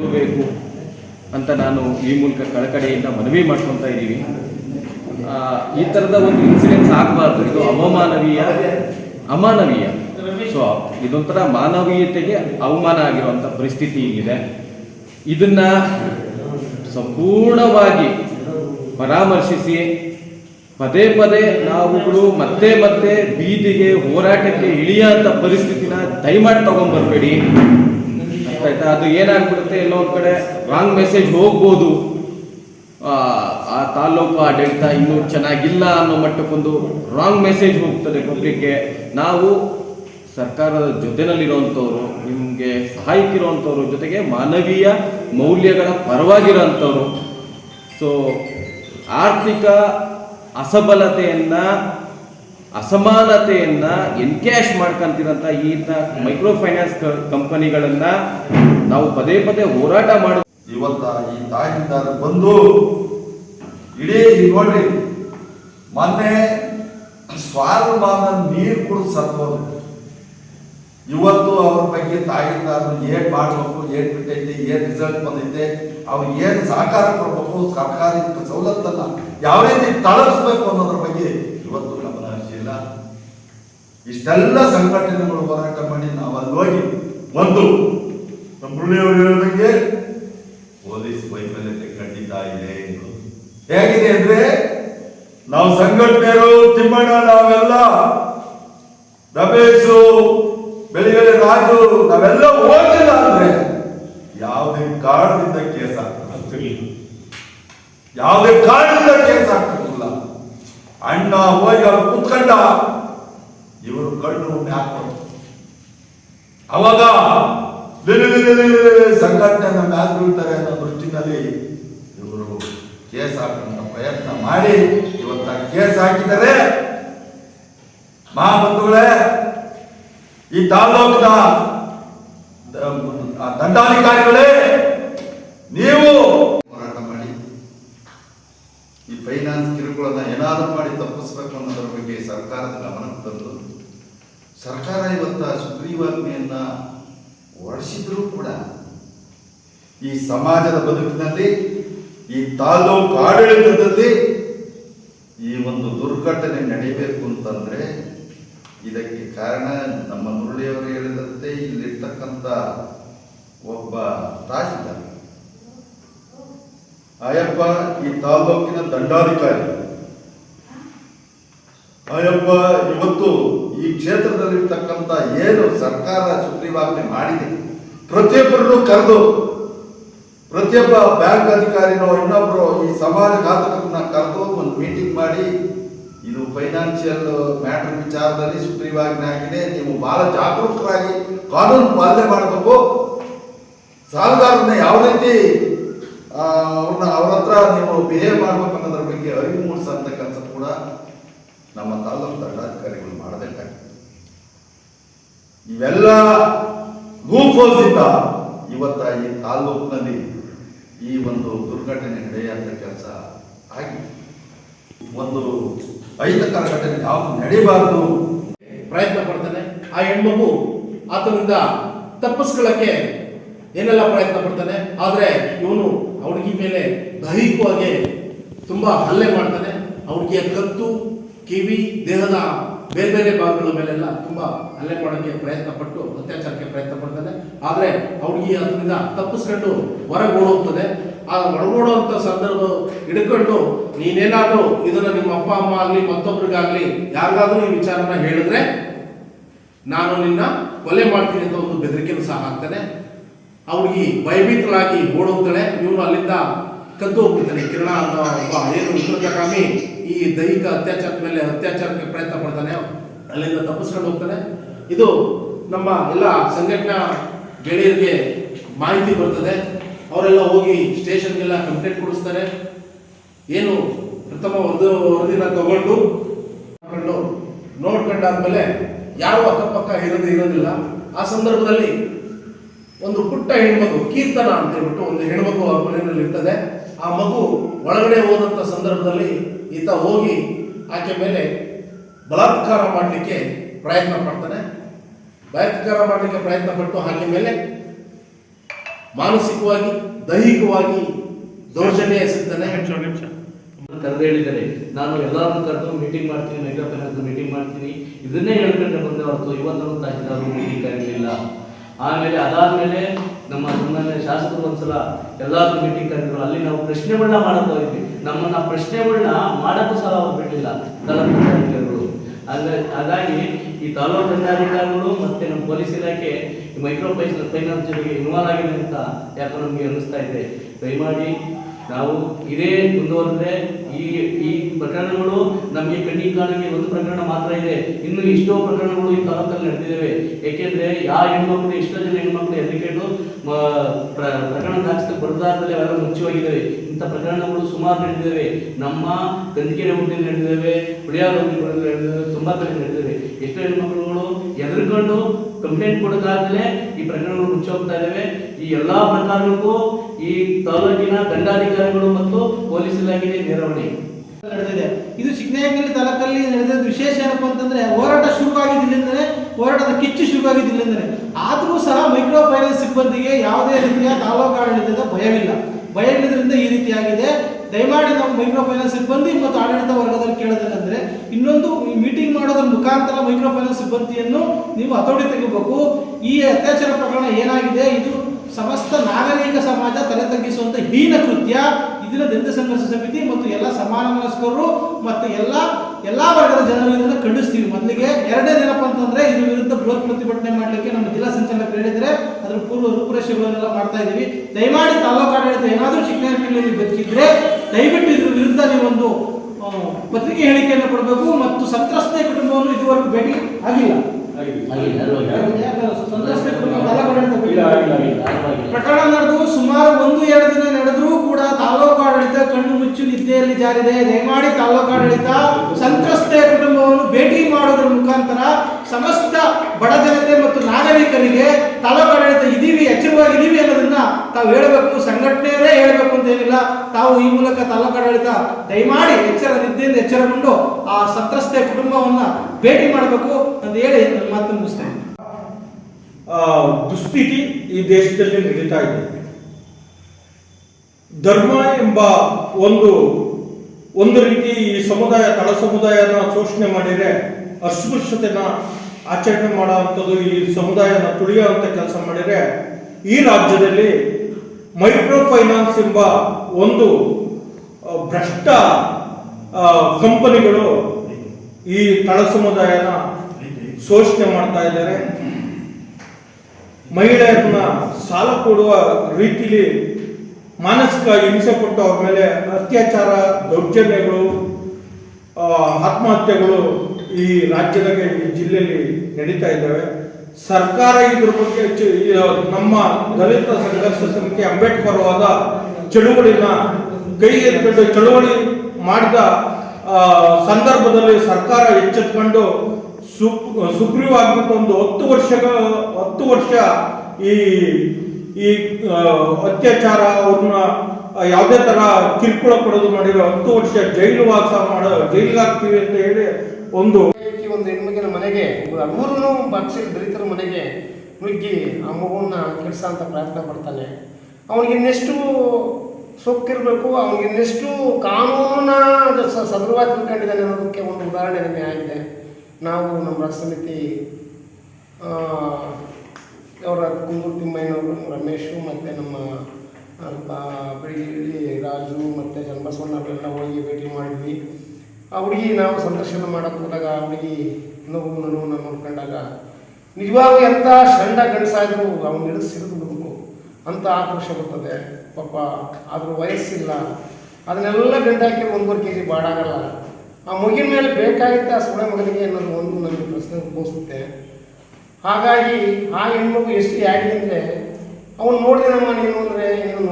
ಬೇಕು ಅಂತ ನಾನು ಈ ಮೂಲಕ ಕಳಕಡೆಯಿಂದ ಮನವಿ ಮಾಡ್ಕೊತಾ ಇದ್ದೀವಿ. ಈ ಥರದ ಒಂದು ಇನ್ಸಿಡೆನ್ಸ್ ಆಗಬಾರ್ದು. ಇದು ಅವಮಾನವೀಯ, ಅಮಾನವೀಯ. ಸೊ ಇದೊಂಥರ ಮಾನವೀಯತೆಗೆ ಅವಮಾನ ಆಗಿರುವಂಥ ಪರಿಸ್ಥಿತಿ ಇಲ್ಲಿದೆ. ಇದನ್ನ ಸಂಪೂರ್ಣವಾಗಿ ಪರಾಮರ್ಶಿಸಿ, ಪದೇ ಪದೇ ನಾವುಗಳು ಮತ್ತೆ ಮತ್ತೆ ಬೀದಿಗೆ ಹೋರಾಟಕ್ಕೆ ಇಳಿಯೋಂಥ ಪರಿಸ್ಥಿತಿನ ದಯಮಾಡಿ ತಗೊಂಡ್ಬರ್ಬೇಡಿ. ಆಯ್ತಾ? ಅದು ಏನಾಗ್ಬಿಡುತ್ತೆ ಎಲ್ಲೋ ಒಂದ್ ಕಡೆ? ರಾಂಗ್ ಮೆಸೇಜ್ ಹೋಗ್ಬೋದು. ಆ, ತಾಲೂಕು ಆಡಳಿತ ಇನ್ನೂ ಚೆನ್ನಾಗಿಲ್ಲ ಅನ್ನೋ ಮಟ್ಟಕ್ಕೊಂದು ರಾಂಗ್ ಮೆಸೇಜ್ ಹೋಗ್ತದೆ ಪಬ್ಲಿಕ್ಗೆ ನಾವು ಸರ್ಕಾರದ ಜೊತೆನಲ್ಲಿರುವಂಥವ್ರು ನಿಮಗೆ ಸಹಾಯಕ್ಕಿರುವಂಥವ್ರು ಜೊತೆಗೆ ಮಾನವೀಯ ಮೌಲ್ಯಗಳ ಪರವಾಗಿರೋಂಥವ್ರು. ಸೊ ಆರ್ಥಿಕ ಅಸಬಲತೆಯನ್ನ ಅಸಮಾನತೆಯನ್ನ ಎನ್ಕ್ಯಾಶ್ ಮಾಡ್ಕೊಂತಿರಂತ ಈ ಮೈಕ್ರೋ ಫೈನಾನ್ಸ್ ಕಂಪನಿಗಳನ್ನ ನಾವು ಪದೇ ಪದೇ ಹೋರಾಟ ಮಾಡ ಇವತ್ತ ಈ ತಾಯಿಂದ ಬಂದು ಇಡೀ ನೋಡ್ರಿ ಮೊನ್ನೆ ಸ್ವಾಭಿಮಾನ ನೀರು ಕುಡಿದು ಸತ್ತೋದು ಇವತ್ತು ಅವ್ರ ಬಗ್ಗೆ ತಾಯಿದಾರರು ಏನ್ ಮಾಡಬೇಕು, ಏನ್ ಬಿಟ್ಟೈತೆ, ಏನ್ ರಿಸಲ್ಟ್ ಬಂದೈತೆ, ಅವ್ರು ಏನ್ ಸಹಕಾರ ಕೊಡ್ಬೇಕು ಸರ್ಕಾರಿ ಸವಲತ್ತನ್ನ ಯಾವ ರೀತಿ ತಳಗಿಸ್ಬೇಕು ಅನ್ನೋದ್ರ ಬಗ್ಗೆ ಇವತ್ತು ಇಷ್ಟೆಲ್ಲ ಸಂಘಟನೆಗಳು ಹೋರಾಟ ಮಾಡಿ ನಾವು ಅಲ್ಲಿ ಹೋಗಿ ಒಂದು ನಮ್ಮ ಮುರಳಿಯವರು ಹೇಳಿದಂಗೆ ಪೊಲೀಸ್ ವೈಫಲ್ಯತೆ ಖಂಡಿತ ಇದೆ ಹೇಗಿದೆ ಅಂದ್ರೆ ನಾವು ಸಂಘಟನೆಯರು ತಿಮ್ಮಣ್ಣ ನಾವೆಲ್ಲ ರಮೇಶು ಬೆಳಿಗ್ಗೆ ರಾಜು ನಾವೆಲ್ಲ ಹೋಗಿಲ್ಲ ಅಂದ್ರೆ ಯಾವುದೇ ಕಾರಣದಿಂದ ಕೇಸ್ ಆಗ್ತದೆ? ಯಾವುದೇ ಕಾರಣದಿಂದ ಕೇಸ್ ಆಗ್ತಿಲ್ಲ ಅಣ್ಣ ಹೋಗಿ ಅವ್ರು ಕುತ್ಕೊಂಡ ಇವರು ಕಣ್ಣು ಮ್ಯಾಕ್ ಅವಾಗ ಸಂಘಟನೆ ಮ್ಯಾಲ್ ಬೀಳ್ತಾರೆ ಅನ್ನೋ ದೃಷ್ಟಿನಲ್ಲಿ ಇವರು ಕೇಸ್ ಹಾಕುವಂತ ಪ್ರಯತ್ನ ಮಾಡಿ ಇವತ್ತ ಕೇಸ್ ಹಾಕಿದರೆ ಮಹಾಬಂಧುಗಳೇ, ಈ ತಾಲೂಕಿನ ದಂಡಾಧಿಕಾರಿಗಳೇ, ನೀವು ಹೋರಾಟ ಮಾಡಿ. ಈ ಫೈನಾನ್ಸ್ ಕಿರುಕುಳನ್ನ ಏನಾದರೂ ಮಾಡಿ ತಪ್ಪಿಸ್ಬೇಕು ಅನ್ನೋದ್ರ ಬಗ್ಗೆ ಸರ್ಕಾರದ ಗಮನಕ್ಕೆ ತಂದು ಸರ್ಕಾರ ಇವತ್ತ ಸುಗ್ರೀವಾಜ್ಞೆಯನ್ನ ಹೊರಡಿಸಿದ್ರು ಕೂಡ ಈ ಸಮಾಜದ ಬದುಕಿನಲ್ಲಿ, ಈ ತಾಲೂಕು ಆಡಳಿತದಲ್ಲಿ ಈ ಒಂದು ದುರ್ಘಟನೆ ನಡೀಬೇಕು ಅಂತಂದ್ರೆ ಇದಕ್ಕೆ ಕಾರಣ ನಮ್ಮ ಮುರಳಿಯವರು ಹೇಳಿದಂತೆ ಇಲ್ಲಿರ್ತಕ್ಕಂಥ ಒಬ್ಬ ತಹಸೀಲ್ದಾರ್. ಆಯಪ್ಪ ಈ ತಾಲೂಕಿನ ದಂಡಾಧಿಕಾರಿ. ಆಯಪ್ಪ ಇವತ್ತು ಈ ಕ್ಷೇತ್ರದಲ್ಲಿರ್ತಕ್ಕಂಥ ಏನು ಸರ್ಕಾರ ಸುಗ್ರೀವಾಜ್ಞೆ ಮಾಡಿದೆ, ಪ್ರತಿಯೊಬ್ಬರನ್ನು ಕರೆದು, ಪ್ರತಿಯೊಬ್ಬ ಬ್ಯಾಂಕ್ ಅಧಿಕಾರಿನೋ ಇನ್ನೊಬ್ಬರು ಈ ಸಮಾಜ ಘಾತಕರನ್ನ ಕರೆದು ಒಂದು ಮೀಟಿಂಗ್ ಮಾಡಿ, ಇದು ಫೈನಾನ್ಷಿಯಲ್ ಮ್ಯಾಟರ್ ವಿಚಾರದಲ್ಲಿ ಸುಗ್ರೀವಾಜ್ಞೆ ಆಗಿದೆ, ನೀವು ಬಹಳ ಜಾಗರೂಕರಾಗಿ ಕಾನೂನು ಪಾಲನೆ ಮಾಡಬೇಕು. ಸಾಲಗಾರನ್ನ ಯಾವ ರೀತಿ ಅವ್ರನ್ನ ಅವ್ರ ಹತ್ರ ನೀವು ಬಿಹೇವ್ ಮಾಡ್ಬೇಕು ಬಗ್ಗೆ ಅರಿವು ಕೆಲಸ ಕೂಡ ನಮ್ಮ ತಾಲೂಕು ದಂಡಾಧಿಕಾರಿಗಳು ಮಾಡಬೇಕಾಗಿದೆ ಇವೆಲ್ಲ ರೂಪೋಸಿತ ಇವತ್ತ ಈ ತಾಲೂಕಿನಲ್ಲಿ ಈ ಒಂದು ದುರ್ಘಟನೆ ನಡೆಯುವಂಥ ಕೆಲಸ ಆಗಿ ಒಂದು ಅಹಿತಕರ ಘಟನೆ ಯಾವುದು ನಡೀಬಾರದು? ಪ್ರಯತ್ನ ಪಡ್ತಾನೆ ಆ ಹೆಣ್ಮಗು ಆತನಿಂದ ತಪ್ಪಿಸ್ಕೊಳ್ಳಕ್ಕೆ ಏನೆಲ್ಲ ಪ್ರಯತ್ನ ಪಡ್ತಾನೆ ಆದರೆ ಇವನು ಅವಳಿಗೆ ಮೇಲೆ ದೈಹಿಕವಾಗಿ ತುಂಬಾ ಹಲ್ಲೆ ಮಾಡ್ತಾನೆ ಅವ್ರಿಗೆ ಕತ್ತು ಕಿವಿ, ದೇಹದ ಬೇರೆ ಬೇರೆ ಭಾಗಗಳ ಮೇಲೆಲ್ಲ ತುಂಬ ಹಲ್ಲೆ ಮಾಡೋಕ್ಕೆ ಪ್ರಯತ್ನ ಪಟ್ಟು, ಅತ್ಯಾಚಾರಕ್ಕೆ ಪ್ರಯತ್ನ ಪಡ್ತಾನೆ. ಆದರೆ ಅವ್ರಿಗೆ ಅದರಿಂದ ತಪ್ಪಿಸ್ಕೊಂಡು ಹೊರಗೆ ಓಡೋಗ್ತದೆ ಆ ಹೊರಗೋಡುವಂಥ ಸಂದರ್ಭ ಹಿಡ್ಕೊಂಡು ನೀನೇನಾದರೂ ಇದನ್ನು ನಿಮ್ಮ ಅಪ್ಪ, ಅಮ್ಮ ಆಗಲಿ, ಮತ್ತೊಬ್ರಿಗಾಗಲಿ ಯಾರಿಗಾದರೂ ಈ ವಿಚಾರನ ಹೇಳಿದ್ರೆ ನಾನು ನಿನ್ನ ಕೊಲೆ ಮಾಡ್ತೀನಿ ಅಂತ ಒಂದು ಬೆದರಿಕೆನೂ ಸಹ ಹಾಕ್ತಾನೆ. ಅವ್ರಿಗೆ ಭಯಭೀತರಾಗಿ ಓಡೋಗ್ತಾಳೆ. ಇವನು ಅಲ್ಲಿಂದ ಕದ್ದು ಹೋಗ್ಬಿಡ್ತಾನೆ. ಕಿರಣ ಅನ್ನೋ ಒಬ್ಬ ಏನು ಈ ದೈಹಿಕ ಅತ್ಯಾಚಾರದ ಮೇಲೆ ಅತ್ಯಾಚಾರಕ್ಕೆ ಪ್ರಯತ್ನ ಪಡ್ತಾನೆ ಅಲ್ಲಿಂದ ತಪ್ಪಿಸ್ಕೊಂಡು ಹೋಗ್ತಾನೆ. ಇದು ನಮ್ಮ ಎಲ್ಲ ಸಂಘಟನಾ ಗೆಳೆಯರಿಗೆ ಮಾಹಿತಿ ಬರ್ತದೆ. ಅವರೆಲ್ಲ ಹೋಗಿ ಸ್ಟೇಷನ್ಗೆಲ್ಲ ಕಂಪ್ಲೇಂಟ್ ಕೊಡಿಸ್ತಾರೆ. ಏನು ಪ್ರಥಮ ಒಂದು ವರದಿನ ತಗೊಂಡು ನೋಡ್ಕೊಂಡು ನೋಡ್ಕೊಂಡಾದ್ಮೇಲೆ ಯಾರು ಅಕ್ಕಪಕ್ಕ ಇರೋದು ಇರೋದಿಲ್ಲ. ಆ ಸಂದರ್ಭದಲ್ಲಿ ಒಂದು ಪುಟ್ಟ ಹೆಣ್ಮಗು, ಕೀರ್ತನ ಅಂತ ಹೇಳ್ಬಿಟ್ಟು ಒಂದು ಹೆಣ್ಮಗು ಆ ಮನೆಯಲ್ಲಿ ಇರ್ತದೆ ಆ ಮಗು ಒಳಗಡೆ ಹೋದಂಥ ಸಂದರ್ಭದಲ್ಲಿ ಈತ ಹೋಗಿ ಆಕೆ ಮೇಲೆ ಬಲಾತ್ಕಾರ ಮಾಡಲಿಕ್ಕೆ ಪ್ರಯತ್ನ ಪಡ್ತಾನೆ ಬಲಾತ್ಕಾರ ಮಾಡಲಿಕ್ಕೆ ಪ್ರಯತ್ನ ಪಟ್ಟು ಆಕೆ ಮೇಲೆ ಮಾನಸಿಕವಾಗಿ ದೈಹಿಕವಾಗಿ ದೌರ್ಜನ್ಯ ಎಸಗ್ತಾನೆ. ಕರೆದು ಹೇಳಿದ್ದಾರೆ ನಾನು ಎಲ್ಲರನ್ನು ಕರೆದು ಮೀಟಿಂಗ್ ಮಾಡ್ತೀನಿ ಮೇಕಪ್ ಫೈನಾನ್ಸ್ ಮೀಟಿಂಗ್ ಮಾಡ್ತೀನಿ. ಇದನ್ನೇ ಹೇಳ್ಕೊಂಡೆ ಬಂದೆ ಹೊರತು ಇವತ್ತು ತಹಸೀಲ್ದಾರ್ ಮೀಟಿಂಗ್ ಕರೀಲಿಲ್ಲ ಆಮೇಲೆ ಅದಾದ್ಮೇಲೆ ನಮ್ಮ ಸನ್ಮಾನ್ಯ ಶಾಸಕರು ಒಂದ್ಸಲ ಎಲ್ಲರೂ ಮೀಟಿಂಗ್ ಕರೆದ್ರು ಅಲ್ಲಿ ನಾವು ಪ್ರಶ್ನೆಗಳನ್ನ ಮಾಡಕ್ ಹೋಗಿದ್ವಿ. ನಮ್ಮನ್ನ ಪ್ರಶ್ನೆಗಳನ್ನ ಮಾಡಕ್ಕೂ ಸಹ ಅವ್ರು ಬಿಡಲಿಲ್ಲ. ತಾಲೂಕು ಅಧಿಕಾರಿಗಳು ಹಾಗಾಗಿ ಈ ತಾಲೂಕು ದಂಡಾಧಿಕಾರಿಗಳು ಮತ್ತೆ ನಮ್ಮ ಪೊಲೀಸ್ ಇಲಾಖೆ ಮೈಕ್ರೋ ಫೈನಾನ್ಸ್ ಜೊತೆಗೆ ಇನ್ವಾಲ್ವ್ ಆಗಿದೆ ಅಂತ ಯಾಕೋ ನಮಗೆ ಅನಿಸ್ತಾ ಇದೆ. ದಯಮಾಡಿ ನಾವು ಇದೇ ಮುಂದುವರೆದ್ರೆ ಈ ಈ ಪ್ರಕರಣಗಳು ನಮಗೆ ಕಣ್ಣಿ ಕಾಣಿಗೆ ಒಂದು ಪ್ರಕರಣ ಮಾತ್ರ ಇದೆ. ಇನ್ನು ಎಷ್ಟೋ ಪ್ರಕರಣಗಳು ಈ ತಾಲೂಕಲ್ಲಿ ನಡೆದಿದ್ದಾವೆ. ಏಕೆಂದ್ರೆ ಯಾವ ಹೆಣ್ಮಕ್ಳು, ಎಷ್ಟೋ ಜನ ಹೆಣ್ಮಕ್ಳು ಎದುರಿಕೆಟ್ಟು ಪ್ರಕರಣ ದಾಖಲೆ ಬರದಾರದಲ್ಲಿ ಅವೆಲ್ಲ ಮುಚ್ಚಿ ಇಂಥ ಪ್ರಕರಣಗಳು ಸುಮಾರು ನಡೆದಿದ್ದಾವೆ. ನಮ್ಮ ಕಂದಿಕೆರೆ ಹುಟ್ಟಿನ ನಡೆದಿದ್ದಾವೆ, ಹುಳಿಯಾರ ನಡೆದಿದ್ದಾವೆ, ತುಂಬ ಕಡೆ ನಡೆದಿದ್ದಾವೆ. ಎಷ್ಟೋ ಹೆಣ್ಮಕ್ಳುಗಳು ಎದುರ್ಕೊಂಡು ಕಂಪ್ಲೇಂಟ್ ಕೊಡೋದಾದ್ಮೇಲೆ ಈ ಪ್ರಕರಣಗಳು ಮುಚ್ಚಿ ಹೋಗ್ತಾ ಇದ್ದಾವೆ ಈ ಎಲ್ಲಾ ಪ್ರಕಾರಕ್ಕೂ ಈ ತಾಲೂಕಿನ ದಂಡಾಧಿಕಾರಿಗಳು ಮತ್ತು ಪೊಲೀಸ್ ಇಲಾಖೆ ನೇರವಣೆ. ನಡೆದಿದೆ. ಇದು ಚಿಕ್ಕನಹಳ್ಳಿ ತಾಲೂಕಲ್ಲಿ ನಡೆದ ವಿಶೇಷ ಏನಪ್ಪಾ ಅಂತಂದ್ರೆ ಹೋರಾಟ ಶುರುವಾಗಿದ್ದಿಲ್ಲಿಂದಲೇ ಹೋರಾಟದ ಕಿಚ್ಚು ಶುರುವಾಗಿದ್ದಿಲ್ಲಿಂದಲೇ ಆದರೂ ಸಹ ಮೈಕ್ರೋ ಫೈನಾನ್ಸ್ ಸಿಬ್ಬಂದಿಗೆ ಯಾವುದೇ ರೀತಿಯ ತಾಲೂಕು ಆಡಳಿತದ ಭಯವಿಲ್ಲ. ಭಯವಿಲ್ಲದ್ರಿಂದ ಈ ರೀತಿಯಾಗಿದೆ. ದಯಮಾಡಿ ನಾವು ಮೈಕ್ರೋ ಫೈನಾನ್ಸ್ ಸಿಬ್ಬಂದಿ ಮತ್ತು ಆಡಳಿತ ವರ್ಗದಲ್ಲಿ ಕೇಳೋದೇನೆಂದರೆ, ಇನ್ನೊಂದು ಈ ಮೀಟಿಂಗ್ ಮಾಡೋದ್ರ ಮುಖಾಂತರ ಮೈಕ್ರೋ ಫೈನಾನ್ಸ್ ಸಿಬ್ಬಂದಿಯನ್ನು ನೀವು ಹತೋಟಿ ತೆಗಿಬೇಕು. ಈ ಅತ್ಯಾಚಾರ ಪ್ರಕರಣ ಏನಾಗಿದೆ? ಇದು ಸಮಸ್ತ ನಾಗರಿಕ ಸಮಾಜ ತಲೆ ತಗ್ಗಿಸುವಂಥ ಹೀನ ಕೃತ್ಯ. ಇದರ ದಂತ ಸಂಘರ್ಷ ಸಮಿತಿ ಮತ್ತು ಎಲ್ಲ ಸಮಾನ ಮನಸ್ಕರು ಮತ್ತು ಎಲ್ಲ ಎಲ್ಲ ವರ್ಗದ ಜನರು ಇದನ್ನ ಖಂಡಿಸ್ತೀವಿ. ಮೊದಲಿಗೆ ಎರಡನೇ ದಿನಪ್ಪ ಅಂತಂದ್ರೆ ಇದ್ರ ವಿರುದ್ಧ ಬೃಹತ್ ಪ್ರತಿಭಟನೆ ಮಾಡಲಿಕ್ಕೆ ನಮ್ಮ ಜಿಲ್ಲಾ ಸಂಚಾಲಕರು ಹೇಳಿದ್ರೆ ಅದ್ರ ಪೂರ್ವ ರೂಪುರೇಷೆಗಳನ್ನೆಲ್ಲ ಮಾಡ್ತಾ ಇದ್ದೀವಿ. ದಯಮಾಡಿ ತಾಲೂಕು ಆಡಳಿತ ಏನಾದರೂ ಚಿಕ್ಕನಹಳ್ಳಿಯಲ್ಲಿ ಬದುಕಿದ್ರೆ ದಯವಿಟ್ಟು ಇದ್ರ ವಿರುದ್ಧ ನೀವೊಂದು ಆ, ಪತ್ರಿಕೆ ಹೇಳಿಕೆಯನ್ನು ಕೊಡಬೇಕು ಮತ್ತು ಸಂತ್ರಸ್ತೆ ಕುಟುಂಬವನ್ನು ಇದುವರೆಗೂ ಭೇಟಿ ಆಗಿಲ್ಲ. ಪ್ರಕರಣ ನಡೆದು ಸುಮಾರು ಒಂದು ಎರಡು ದಿನ ನಡೆದರೂ ಕೂಡ ತಾಲೂಕು ಆಡಳಿತ ಕಣ್ಣು ಮುಚ್ಚು ನಿದ್ದೆಯಲ್ಲಿ ಜಾರಿದೆ. ದಯಮಾಡಿ ತಾಲೂಕು ಆಡಳಿತ ಸಂತ್ರಸ್ತೆ ಕುಟುಂಬವನ್ನು ಭೇಟಿ ಮಾಡೋದ್ರ ಮುಖಾಂತರ ಸಮಸ್ತ ಬಡ ಜನತೆ ಮತ್ತು ನಾಗರಿಕರಿಗೆ ತಾಲೂಕು ಇದೀವಿ ಅನ್ನೋದನ್ನ ತಾವು ಹೇಳಬೇಕು ಸಂಘಟನೆಯೇ ಹೇಳಬೇಕು ಅಂತ ಏನಿಲ್ಲ. ತಾವು ಈ ಮೂಲಕ ತಾಲೂಕಾಡಳಿತ ದಯಮಾಡಿ ಎಚ್ಚರ ನಿದ್ದೆಯಿಂದ ಎಚ್ಚರಗೊಂಡು ಆ ಸಂತ್ರಸ್ತೆ ಕುಟುಂಬವನ್ನ ಭೇಟಿ ಮಾಡಬೇಕು ಅಂತ ಹೇಳಿ ನನ್ನ ಮಾತು ಮುಗಿಸ್ತೇನೆ ದುಸ್ಥಿತಿ ಈ ದೇಶದಲ್ಲಿ ನಡೀತಾ ಇದೆ. ಧರ್ಮ ಎಂಬ ಒಂದು ಒಂದು ರೀತಿ ಈ ಸಮುದಾಯ, ತಳ ಸಮುದಾಯನ ಶೋಷಣೆ ಮಾಡಿದರೆ ಅಸ್ಪೃಶ್ಯತೆನ ಆಚರಣೆ ಮಾಡುವಂಥದ್ದು ಈ ಸಮುದಾಯನ ತುಳಿಯುವಂಥ ಕೆಲಸ ಮಾಡಿದರೆ ಈ ರಾಜ್ಯದಲ್ಲಿ ಮೈಕ್ರೋ ಫೈನಾನ್ಸ್ ಎಂಬ ಒಂದು ಭ್ರಷ್ಟ ಕಂಪನಿಗಳು ಈ ತಳ ಸಮುದಾಯನ ಶೋಷಣೆ ಮಾಡ್ತಾ ಇದ್ದಾರೆ. ಮಹಿಳೆಯರನ್ನ ಸಾಲ ಕೊಡುವ ರೀತಿಲಿ ಮಾನಸಿಕ ಹಿಂಸೆ ಕೊಟ್ಟು ಅವ್ರ ಮೇಲೆ ಅತ್ಯಾಚಾರ ದೌರ್ಜನ್ಯಗಳು ಆತ್ಮಹತ್ಯೆಗಳು ಈ ರಾಜ್ಯದಾಗ, ಈ ಜಿಲ್ಲೆಯಲ್ಲಿ ನಡೀತಾ ಇದ್ದಾವೆ. ಸರ್ಕಾರ ಇದ್ರ ಬಗ್ಗೆ ನಮ್ಮ ದಲಿತ ಸಂಘರ್ಷ ಸಮಿತಿ ಅಂಬೇಡ್ಕರ್ ವಾದ ಚಳುವಳಿನ ಕೈ ಎತ್ತಿಕೊಂಡು ಚಳುವಳಿ ಮಾಡಿದ ಸಂದರ್ಭದಲ್ಲಿ ಸರ್ಕಾರ ಎಚ್ಚೆತ್ಕೊಂಡು ಸುಗ್ರೀವಾಗ್ಬಿಟ್ಟು ಒಂದು ಹತ್ತು ವರ್ಷ ಹತ್ತು ವರ್ಷ ಈ ಈ ಅತ್ಯಾಚಾರ ಅವ್ರನ್ನ ಯಾವುದೇ ತರ ಕಿರುಕುಳ ಕೊಡೋದು ಮಾಡಿರೋ ಹತ್ತು ವರ್ಷ ಜೈಲು ವಾಸ ಮಾಡೋ ಹಾಕ್ತೀವಿ ಅಂತ ಹೇಳಿ ಒಂದು ಮನೆಗೆ ಮೂರೂ ಬಾಕ್ಸಿ ದಲಿತರ ಮನೆಗೆ ನುಗ್ಗಿ ಆ ಮಗುವನ್ನ ಕೆಡ್ಸೋಂಥ ಪ್ರಯತ್ನ ಪಡ್ತಾನೆ. ಅವನಿಗೆ ಇನ್ನೆಷ್ಟು ಸೊಕ್ಕಿರಬೇಕು ಅವನಿಗೆ ಇನ್ನೆಷ್ಟು ಕಾನೂನ ಸದೃವಾಗಿ ತಿಳ್ಕೊಂಡಿದ್ದಾನೆ ಅನ್ನೋದಕ್ಕೆ ಒಂದು ಉದಾಹರಣೆ ನಮಗೆ ಆಗಿದೆ. ನಾವು ನಮ್ಮ ರಾಷ್ಟ್ರ ಸಮಿತಿ ಅವರ ಕುಂದೂರು ತಿಮ್ಮಯ್ಯನವರು ರಮೇಶು ಮತ್ತು ನಮ್ಮ ಬೆಳಿಗ್ಗೆ ರಾಜು ಮತ್ತು ಚನ್ನಬಸವಣ್ಣ ಅವರೆಲ್ಲ ಹೋಗಿ ಭೇಟಿ ಮಾಡಿದ್ವಿ. ಆ ಹುಡುಗಿ ನಾವು ಸಂದರ್ಶನ ಮಾಡೋಕ್ಕೆ ಹೋದಾಗ ಹುಡುಗಿ ನೋವು ನೋವನ್ನು ನೋಡ್ಕೊಂಡಾಗ, ನಿಜವಾಗೂ ಎಂಥ ಷಂಡ ಗಂಡಸಾದ್ರು ಅವ್ನು ಹಿಡಿದು ಬಿಡಬೇಕು ಅಂತ ಆಕ್ರೋಶ ಬರ್ತದೆ. ಪಾಪ, ಆದರೂ ವಯಸ್ಸಿಲ್ಲ. ಅದನ್ನೆಲ್ಲ ಹಾಕಿ ಒಂದೂವರೆ ಕೆ ಜಿ ಬಾಡಾಗಲ್ಲ ಆ ಮಗಿನ ಮೇಲೆ ಬೇಕಾಗಿದ್ದ ಆ ಸುಳೆ ಮಗನಿಗೆ ಅನ್ನೋದು ಒಂದು ನನಗೆ ಪ್ರಶ್ನೆ ಉದ್ಭವಿಸುತ್ತೆ. ಹಾಗಾಗಿ ಆ ಹೆಣ್ಮಗು ಎಷ್ಟು ಯಾಕೆ ಅಂದರೆ, ಅವನು ನೋಡಿದೆ ನಮ್ಮ ನೀನು ಅಂದರೆ ಏನು